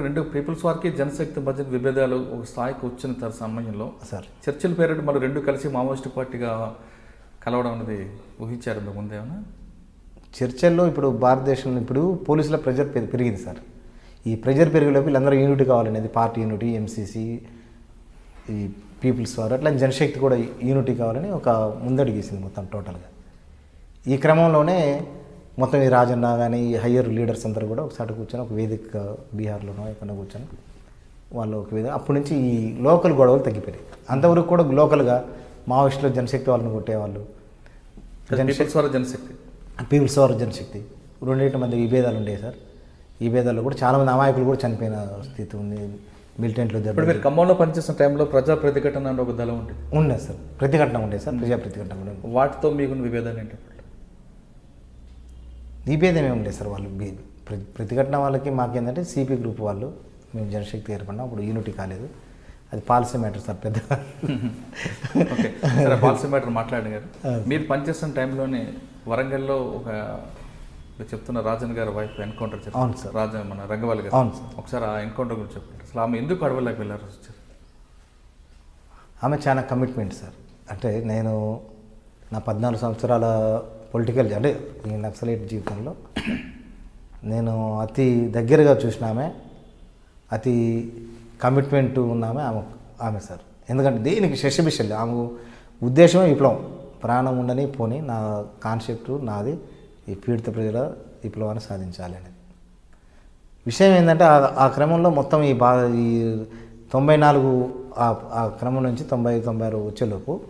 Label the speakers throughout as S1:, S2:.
S1: రెండు పీపుల్స్ వారికి జనశక్తి మధ్య విభేదాలు ఒక స్థాయికి వచ్చిన తర సమయంలో
S2: సార్.
S1: చర్చల పేరిట మళ్ళీ రెండు కలిసి మావోయిస్టు పార్టీగా కలవడం అనేది ఊహించారు మీకు ముందేమన్నా
S2: చర్చల్లో ఇప్పుడు భారతదేశంలో ఇప్పుడు పోలీసుల ప్రెజర్ పెరి- పెరిగింది సార్. ఈ ప్రెజర్ పెరిగేలోపు వీళ్ళందరూ యూనిటీ కావాలనేది పార్టీ యూనిటీ ఎంసీసీ ఈ పీపుల్స్ వారు అట్లా జనశక్తి కూడా యూనిటీ కావాలని ఒక ముందడుగేసింది మొత్తం టోటల్గా. ఈ క్రమంలోనే మొత్తం ఈ రాజన్న కానీ ఈ హయ్యర్ లీడర్స్ అందరూ కూడా ఒకసారి కూర్చొని ఒక వేదిక బీహార్లోనో ఎక్కడ కూర్చొని వాళ్ళు ఒక వేదిక అప్పటి నుంచి ఈ లోకల్ గొడవలు తగ్గిపోయాయి అంతవరకు కూడా లోకల్గా మావోయిస్టులు జనశక్తి వాళ్ళని కొట్టేవాళ్ళు.
S1: వారి జనశక్తి
S2: పీపుల్స్ వారు జనశక్తి. రెండింటి మధ్య విభేదాలు ఉండేవి సార్. ఈ భేదాల్లో కూడా చాలామంది అమాయకులు కూడా చనిపోయిన స్థితి ఉంది. మిలిటెంట్లో
S1: ఇప్పుడు
S2: దెబ్బ
S1: మీరు ఖమ్మంలో పనిచేసిన టైంలో ప్రజా ప్రతిఘటన అనే ఒక దళం ఉంటుంది
S2: ఉండేది సార్. ప్రతిఘటన ఉండేది సార్. ప్రజా ప్రతిఘటన ఉండేది.
S1: వాటితో మీకు విభేదాలు ఏంటి?
S2: విభేదం ఏమి ఉండేది సార్ వాళ్ళు. బి- ప్ర- ప్రతిఘటన వాళ్ళకి మాకేంటంటే సిపి గ్రూప్ వాళ్ళు మేము జనశక్తి ఏర్పడినా అప్పుడు యూనిటీ కాలేదు. అది పాలసీ మ్యాటర్ సార్ పెద్ద.
S1: ఓకే. సరే పాలసీ మ్యాటర్ మాట్లాడండి గారు. మీరు పనిచేస్తున్న టైంలోనే వరంగల్లో ఒక చెప్తున్న రాజన్ గారి వైఫ్ ఎన్కౌంటర్
S2: అవును
S1: చేస్తారు రాజన్ మన రంగవాలి గారు.
S2: అవును సార్.
S1: ఒకసారి ఆ ఎన్కౌంటర్ గురించి చెప్పండి. అసలు ఆమె ఎందుకు అడవుల్లోకి వెళ్ళారు వచ్చారు
S2: ఆమె చాలా కమిట్మెంట్ సార్. అంటే నేను నా పద్నాలుగు సంవత్సరాల పొలిటికల్ అంటే ఈ నక్సలైట్ జీవితంలో నేను అతి దగ్గరగా చూసిన ఆమె అతి కమిట్మెంట్ ఉన్నామే ఆమె ఆమె సార్. ఎందుకంటే దీనికి శశిభిషల్ ఆమె ఉద్దేశమే విప్లవం. ప్రాణం ఉండని పోని నా కాన్సెప్ట్ నాది ఈ పీడిత ప్రజల విప్లవాన్ని సాధించాలి అనేది. విషయం ఏంటంటే ఆ- క్రమంలో మొత్తం ఈ బా ఈ తొంభై నాలుగు ఆ క్రమం నుంచి తొంభై తొంభై ఆరు వచ్చేలోపు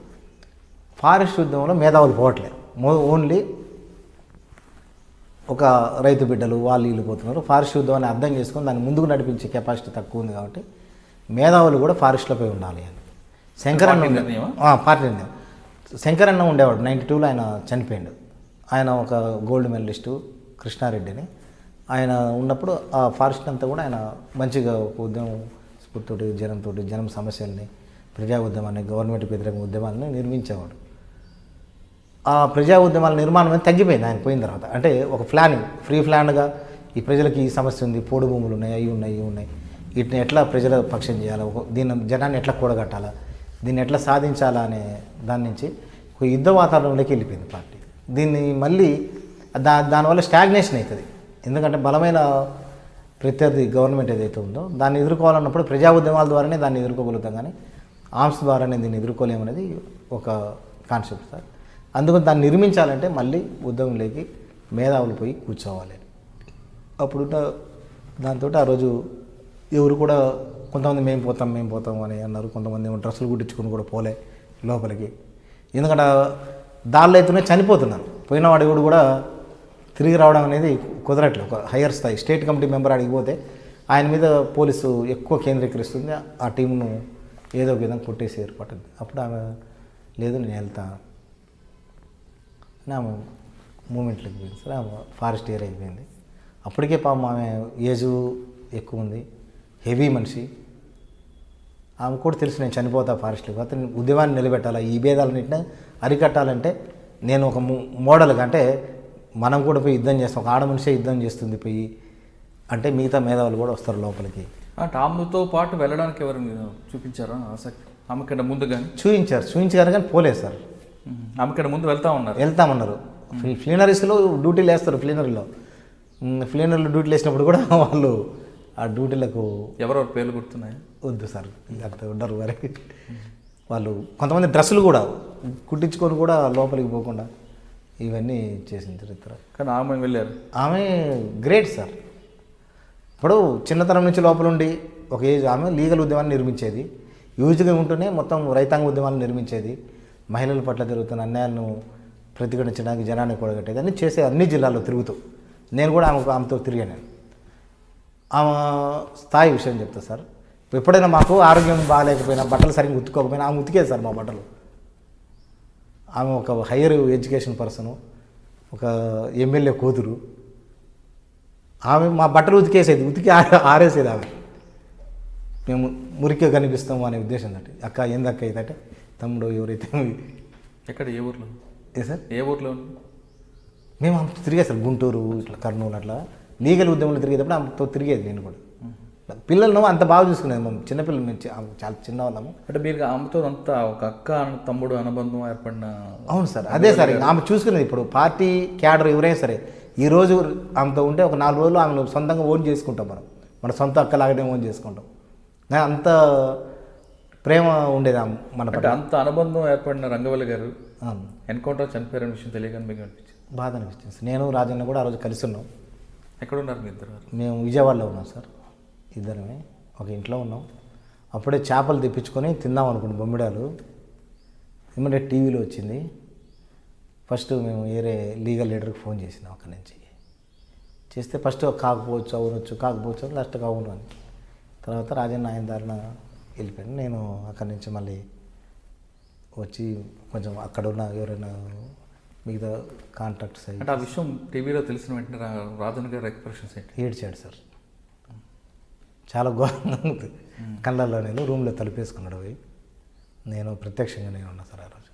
S2: ఫారెస్ట్ ఉద్యమంలో మేధావులు పోవట్లేదు. ఓన్లీ ఒక రైతు బిడ్డలు వాళ్ళు వీళ్ళు పోతున్నారు. ఫారెస్ట్ ఉద్యమాన్ని అర్థం చేసుకొని దాన్ని ముందుకు నడిపించే కెపాసిటీ తక్కువ ఉంది కాబట్టి మేధావులు కూడా ఫారెస్ట్లపై ఉండాలి అని. శంకరన్న
S1: పార్టీ
S2: నిర్ణయం. శంకరన్న ఉండేవాడు. నైంటీ టూలో ఆయన చనిపోయాడు. ఆయన ఒక గోల్డ్ మెడలిస్టు కృష్ణారెడ్డిని. ఆయన ఉన్నప్పుడు ఆ ఫారెస్ట్ అంతా కూడా ఆయన మంచిగా ఒక ఉద్యమం స్ఫూర్తితోటి జనంతో జనం సమస్యల్ని ప్రజా ఉద్యమాన్ని గవర్నమెంట్ వ్యతిరేక ఉద్యమాన్ని నిర్మించేవాడు. ఆ ప్రజా ఉద్యమాల నిర్మాణం అనేది తగ్గిపోయింది ఆయన పోయిన తర్వాత. అంటే ఒక ప్లానింగ్ ఫ్రీ ప్లాన్గా ఈ ప్రజలకి ఈ సమస్య ఉంది పోడు భూములు ఉన్నాయి అవి ఉన్నాయి ఇవి ఉన్నాయి. వీటిని ఎట్లా ప్రజల పక్షం చేయాలా? దీన్ని జనాన్ని ఎట్లా కూడగట్టాలా? దీన్ని ఎట్లా సాధించాలా అనే దాని నుంచి ఒక యుద్ధ వాతావరణంలోకి వెళ్ళిపోయింది పార్టీ. దీన్ని మళ్ళీ దా దానివల్ల స్టాగ్నేషన్ అవుతుంది. ఎందుకంటే బలమైన ప్రత్యర్థి గవర్నమెంట్ ఏదైతే ఉందో దాన్ని ఎదుర్కోవాలన్నప్పుడు ప్రజా ఉద్యమాల ద్వారానే దాన్ని ఎదుర్కోగలుగుతాం కానీ ఆర్మ్స్ ద్వారానే దీన్ని ఎదుర్కోలేమనేది ఒక కాన్సెప్ట్ సార్. అందుకని దాన్ని నిర్మించాలంటే మళ్ళీ ఉద్యమంలోకి మేధావులు పోయి కూర్చోవాలి. అప్పుడు దాంతో ఆ రోజు ఎవరు కూడా కొంతమంది మేము పోతాం మేము పోతాం అని అన్నారు. కొంతమంది ఏమో డ్రెస్సులు కుట్టించుకుని కూడా పోలే లోపలికి. ఎందుకంటే దానిలో అయితేనే చనిపోతున్నారు. పోయిన ఎవడు కూడా తిరిగి రావడం అనేది కుదరట్లేదు. ఒక హయ్యర్ స్థాయి స్టేట్ కమిటీ మెంబర్ అడిగి పోతే ఆయన మీద పోలీసు ఎక్కువ కేంద్రీకరిస్తుంది. ఆ టీంను ఏదో ఒక విధంగా కొట్టేసి ఏర్పడింది అప్పుడు ఆమె లేదు నేను వెళ్తాను ఆమె మూమెంట్లోకి పోయింది. సార్ ఫారెస్ట్ ఏరియా అయిపోయింది. అప్పటికే పాపం ఆమె ఏజ్ ఎక్కువ ఉంది. హెవీ మనిషి. ఆమె కూడా తెలుసు నేను చనిపోతా ఫారెస్ట్లోకి అతను ఉద్యమాన్ని నిలబెట్టాలా? ఈ భేదాలన్నింటినీ అరికట్టాలంటే నేను ఒక మోడల్గా అంటే మనం కూడా పోయి యుద్ధం చేస్తాం. ఒక ఆడ మనిషే యుద్ధం చేస్తుంది పోయి. అంటే మిగతా మేధావులు కూడా వస్తారు లోపలికి.
S1: అంటే ఆమెతో పాటు వెళ్ళడానికి ఎవరు చూపించారా? ఆసక్తి. ఆమె ముందు కానీ
S2: చూపించారు చూపించారు కానీ పోలేదు సార్.
S1: ఆమె కంటే ముందు వెళ్తా ఉన్నారు.
S2: వెళ్తామన్నారు. ఫ్లీ ఫ్లీనరీస్లో డ్యూటీలు వేస్తారు ఫ్లీనరీలో. ఫ్లీనరీలో డ్యూటీలు వేసినప్పుడు కూడా వాళ్ళు ఆ డ్యూటీలకు
S1: ఎవరెవరు పేర్లు గుర్తున్నాయి?
S2: వద్దు సార్ అంత ఉండరు మరి. వాళ్ళు కొంతమంది డ్రెస్సులు కూడా కుట్టించుకొని కూడా లోపలికి పోకుండా ఇవన్నీ చేసిన చరిత్ర.
S1: కానీ ఆమె వెళ్ళారు?
S2: ఆమె గ్రేట్ సార్. ఇప్పుడు చిన్నతనం నుంచి లోపల ఉండి ఒక ఏజ్ ఆమె లీగల్ ఉద్యమాన్ని నిర్మించేది. యూజ్గా ఉంటూనే మొత్తం రైతాంగ ఉద్యమాన్ని నిర్మించేది. మహిళల పట్ల జరుగుతున్న అన్యాయాలను ప్రతిఘటించడానికి జనాన్ని కూడగట్టేది అన్ని చేసే అన్ని జిల్లాల్లో తిరుగుతూ నేను కూడా ఆమె ఆమెతో తిరిగాను నేను. ఆమె స్థాయి విషయం చెప్తా సార్. ఎప్పుడైనా మాకు ఆరోగ్యం బాగాలేకపోయినా బట్టలు సరిగ్గా ఉతుక్కోకపోయినా ఆమె ఉతికేది సార్ మా బట్టలు. ఆమె ఒక హైయర్ ఎడ్యుకేషన్ పర్సను ఒక ఎమ్మెల్యే కూతురు. ఆమె మా బట్టలు ఉతికేసేది ఉతికి ఆరేసేది ఆమె. మేము మురికిగా కనిపిస్తాము అనే ఉద్దేశం తోటి. అక్క ఏందక్క ఇదంటే తమ్ముడు ఎవరైతే
S1: ఎక్కడ? ఏ ఊర్లో?
S2: ఏ సార్?
S1: ఏ ఊర్లో?
S2: మేము అంత తిరిగే సార్ గుంటూరు ఇట్లా కర్నూలు అట్లా. లీగల్ ఉద్యమంలో తిరిగేటప్పుడు ఆమెతో తిరిగేది నేను కూడా. పిల్లలను అంత బాగా చూసుకునేది మా చిన్నపిల్లలు మేము చాలా చిన్న వాళ్ళము
S1: అంటే మీరు ఆమెతో అంతా ఒక అక్క తమ్ముడు అనుబంధం ఏర్పడిన
S2: అవును సార్ అదే సార్. ఆమె చూసుకునేది ఇప్పుడు పార్టీ క్యాడర్ ఎవరైనా సరే ఈ రోజు ఆమెతో ఉంటే ఒక నాలుగు రోజులు ఆమెను సొంతంగా ఓన్ చేసుకుంటాం మనం. మన సొంత అక్కలాగానే ఓన్ చేసుకుంటాం. అంత ప్రేమ ఉండేది మన పట్ల.
S1: అంత అనుబంధం ఏర్పడిన రంగవల్లి గారు. ఎన్కౌంటర్ చనిపోయారనే విషయం తెలియగానే మీకు అనిపించింది?
S2: బాధ అనిపించింది సార్. నేను రాజన్న కూడా ఆ రోజు కలిసి ఉన్నాం.
S1: ఎక్కడున్నారు మీ ఇద్దరు?
S2: మేము విజయవాడలో ఉన్నాం సార్. ఇద్దరమే ఒక ఇంట్లో ఉన్నాం. అప్పుడే చేపలు తెప్పించుకొని తిందాం అనుకున్నాం బొమ్మిడాలు. ఇమ్మీడియట్ టీవీలో వచ్చింది. ఫస్ట్ మేము వేరే లీగల్ లీడర్కి ఫోన్ చేసినాం అక్కడి నుంచి. చేస్తే ఫస్ట్ కాకపోవచ్చు అవునొచ్చు కాకపోవచ్చు అని లాస్ట్కి అవును అని. తర్వాత రాజన్న ఆయన దారిన వెళ్ళిపోయాను. నేను అక్కడి నుంచి మళ్ళీ వచ్చి కొంచెం అక్కడ ఉన్న ఎవరైనా మిగతా కాంటాక్ట్స్ అయ్యి
S1: అంటే ఆ విషయం టీవీలో తెలిసిన వెంటనే రాజన్ గారి ఎక్స్ప్రెషన్స్ ఏంటి?
S2: ఏడ్చాడు సార్. చాలా ఘోరంగా ఉంది. కళ్ళల్లో నేను రూమ్లో తలుపేసుకున్నాడు పోయి. నేను ప్రత్యక్షంగా నేను ఉన్నా సార్ ఆ రోజు.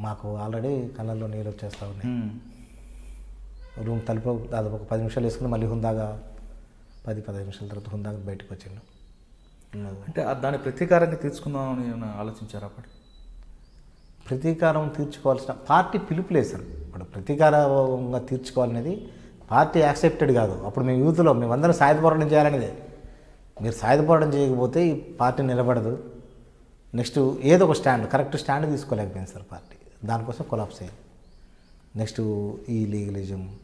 S2: మాకు ఆల్రెడీ కళ్ళల్లో నీళ్ళు వచ్చేస్తా ఉన్నాయి. రూమ్ తలుపు దాదాపు ఒక పది నిమిషాలు వేసుకుని మళ్ళీ హుందాగా పది పదిహేను నిమిషాల తర్వాత హుందాగా బయటకు వచ్చిండు.
S1: అంటే దాన్ని ప్రతీకారంగా తీర్చుకుందామని ఆలోచించారు అప్పటి?
S2: ప్రతీకారం తీర్చుకోవాల్సిన పార్టీ పిలుపులేదు సార్ ఇప్పుడు ప్రతీకారంగా తీర్చుకోవాలనేది పార్టీ యాక్సెప్టెడ్ కాదు. అప్పుడు మేము యూత్లో మేమందరం సాయుధ పోరాటం చేయాలనేదే. మీరు సాయుధ పోరాటం చేయకపోతే ఈ పార్టీ నిలబడదు. నెక్స్ట్ ఏదో ఒక స్టాండ్ కరెక్ట్ స్టాండ్ తీసుకోలేకపోయింది సార్ పార్టీ. దానికోసం కొలాప్స్ అయింది నెక్స్ట్ ఈ లీగలిజం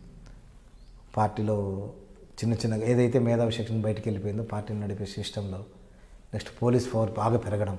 S2: పార్టీలో చిన్న చిన్నగా ఏదైతే మేధావి శిక్షణ బయటికి వెళ్ళిపోయిందో పార్టీని నడిపే సిస్టంలో నెక్స్ట్ పోలీస్ పవర్ బాగా పెరగడం.